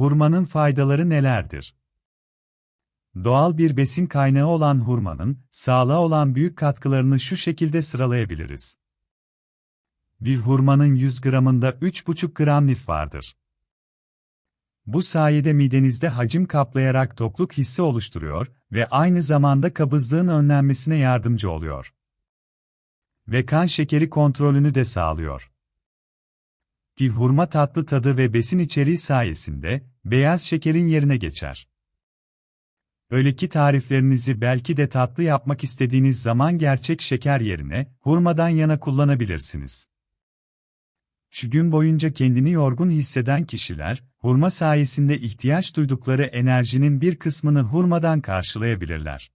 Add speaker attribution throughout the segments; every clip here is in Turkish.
Speaker 1: Hurmanın faydaları nelerdir? Doğal bir besin kaynağı olan hurmanın, sağlığa olan büyük katkılarını şu şekilde sıralayabiliriz. Bir hurmanın 100 gramında 3,5 gram lif vardır. Bu sayede midenizde hacim kaplayarak tokluk hissi oluşturuyor ve aynı zamanda kabızlığın önlenmesine yardımcı oluyor. Ve kan şekeri kontrolünü de sağlıyor. Ki hurma tatlı tadı ve besin içeriği sayesinde beyaz şekerin yerine geçer. Öyle ki tariflerinizi belki de tatlı yapmak istediğiniz zaman gerçek şeker yerine hurmadan yana kullanabilirsiniz. Şu gün boyunca kendini yorgun hisseden kişiler, hurma sayesinde ihtiyaç duydukları enerjinin bir kısmını hurmadan karşılayabilirler.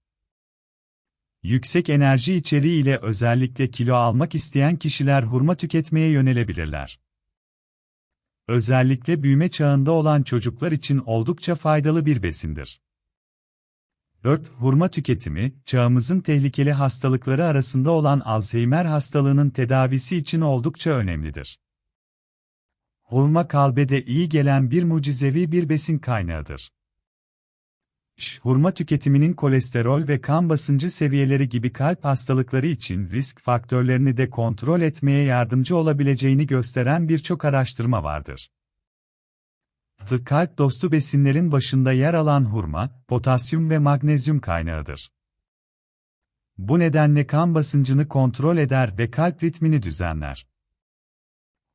Speaker 1: Yüksek enerji içeriği ile özellikle kilo almak isteyen kişiler hurma tüketmeye yönelebilirler. Özellikle büyüme çağında olan çocuklar için oldukça faydalı bir besindir. 4. Hurma tüketimi, çağımızın tehlikeli hastalıkları arasında olan Alzheimer hastalığının tedavisi için oldukça önemlidir. Hurma kalbe de iyi gelen bir mucizevi bir besin kaynağıdır. Hurma tüketiminin kolesterol ve kan basıncı seviyeleri gibi kalp hastalıkları için risk faktörlerini de kontrol etmeye yardımcı olabileceğini gösteren birçok araştırma vardır. The kalp dostu besinlerin başında yer alan hurma, potasyum ve magnezyum kaynağıdır. Bu nedenle kan basıncını kontrol eder ve kalp ritmini düzenler.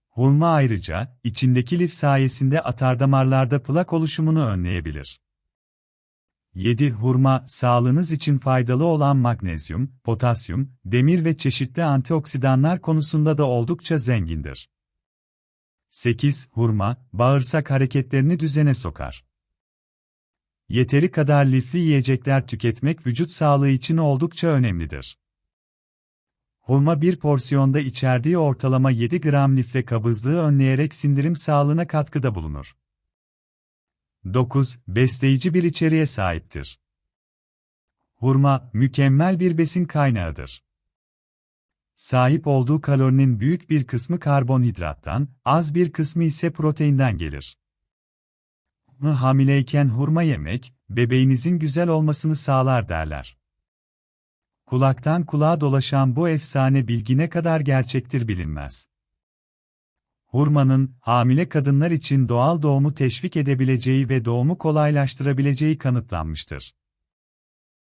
Speaker 1: Hurma ayrıca, içindeki lif sayesinde atardamarlarda plak oluşumunu önleyebilir. 7. Hurma, sağlığınız için faydalı olan magnezyum, potasyum, demir ve çeşitli antioksidanlar konusunda da oldukça zengindir. 8. Hurma, bağırsak hareketlerini düzene sokar. Yeteri kadar lifli yiyecekler tüketmek vücut sağlığı için oldukça önemlidir. Hurma bir porsiyonda içerdiği ortalama 7 gram lifle kabızlığı önleyerek sindirim sağlığına katkıda bulunur. 9. Besleyici bir içeriğe sahiptir. Hurma, mükemmel bir besin kaynağıdır. Sahip olduğu kalorinin büyük bir kısmı karbonhidrattan, az bir kısmı ise proteinden gelir. Hamileyken hurma yemek, bebeğinizin güzel olmasını sağlar derler. Kulaktan kulağa dolaşan bu efsane bilgi ne kadar gerçektir bilinmez. Hurmanın, hamile kadınlar için doğal doğumu teşvik edebileceği ve doğumu kolaylaştırabileceği kanıtlanmıştır.